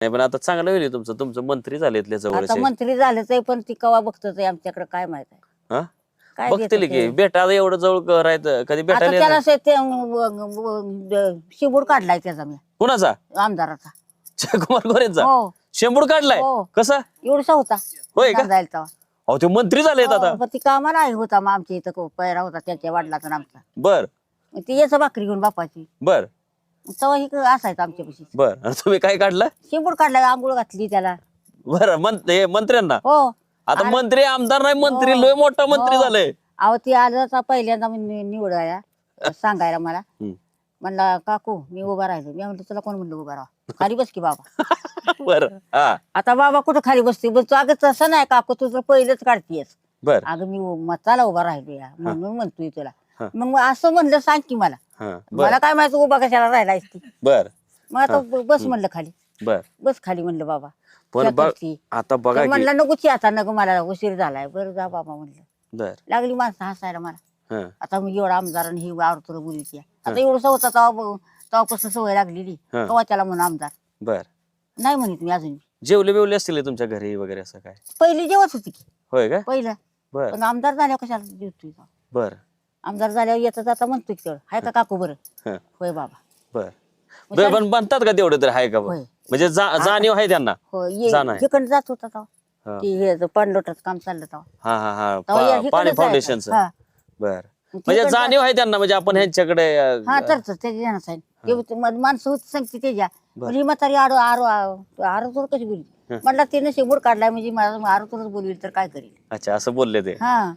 नाही पण आता चांगलं होईल तुमचं. तुमचं मंत्री झाले इथल्या आता जवळचे मंत्री झालंच आहे पण ती कवा बघतच आहे आमच्याकडे काय माहीत आहे. हा? काय बघतील देतं की. ते? बेटा आता एवढं जवळ राहायचं कधी आता भेटायला त्याला येत असं ते अं, व- व- शिबूड काढलाय त्याचा मी. कुणाचा? आमदाराचा. जयकुमार गोरेंचा? हो. शेंबूड काढलाय? हो. कसा? एवढसा होता. होय का? जायला तेव्हा. अहो ते मंत्री झालेत आता. हो, पण ती कामाला आहे होता मग आमच्या इथं को- पैरा होता त्याच्या वडिलाचा आणि आमचा. बर. मग ती याचं भाकरी घेऊन बापाची. बर. तेव्हा ही असायचं आमच्यापाशी बर. आणि तुम्ही काय काढलं? शिंबूड काढला आंघोळ घातली त्याला. बर. मंत हे मंत्र्यांना? हो. आता मंत्री आमदार नाही मंत्री. हो. लय मोठा मंत्री हो. झालंय. अहो ती आलं तर पहिल्यांदा नि- निवडाया सांगायला मला. हम्म. म्हणला काकू मी उभा राहिलो मी म्हणलं तुला कोण म्हणलं उभा राहा? खाली बस की बाबा. बर. हा. आता बाबा कुठं खाली बसते? बस अगं तसं नाही काकू. तुझं पहिलंच काढतीयस. बर. अगं मी मताला उभा राहिलो या. म्हणून म्हणतोय तुला. हा. मग असं म्हणलं सांग की मला. हा बर. मला काय माहिती उभा कशाला राहिलायस ती? बर. मग आता ब- बस म्हणलं खाली. बर. बस खाली म्हणलं बाबा. पण बघ करती. आता बघा तर की म्हणलं नको ची आता नको मला उशीर झालाय. बरं जा बाबा म्हणलं. बर. लागली माणसं हसायला मला. हा. आता मी एवढा आमदार आणि ही तुला बोलती आता एवढंसं होता तेव्हा तेव्हापासून सवय लागलेली. हा. तेव्हा त्याला म्हणून आमदार. बर. नाही म्हणत मी अजून. जेवले बिवले असतील तुमच्या घरी वगैरे असं काय? पहिली जेवत होती की. होय का? पहिलं. बर. पण आमदार झाल्यावर कशाला जेवतोय? बर. आमदार झाल्यावर येता जाता म्हणतोय की तेवढं. हाय का काकू बरं? हा. होय बाबा. बर. पण बनतात का तेवढं तर आहे का? होय. म्हणजे जा- जाणीव आहे त्यांना. हो जाण आहे. जात होता तेव्हा. हा. ती हे पाणलोटाचं काम चाललं तेव्हा. हा हा हा. तेव्हा या पा- इकडे पाणी जायचं. फाउंडेशनचं हा. बर. म्हणजे जाणीव आहे त्यांना म्हणजे आपण ह्यांच्याकडे अं, हा तर ते ते मग माणसं होती सांगते त्याच्या बर. म्हणजे म्हातारी आरो आरो आरो तुला कशी बोलली? म्हटलं तिने शेंबूड काढलाय म्हणजे मला आरो तुलाच बोलवी तर काय करेल? अच्छा असं बोलले ते. हा.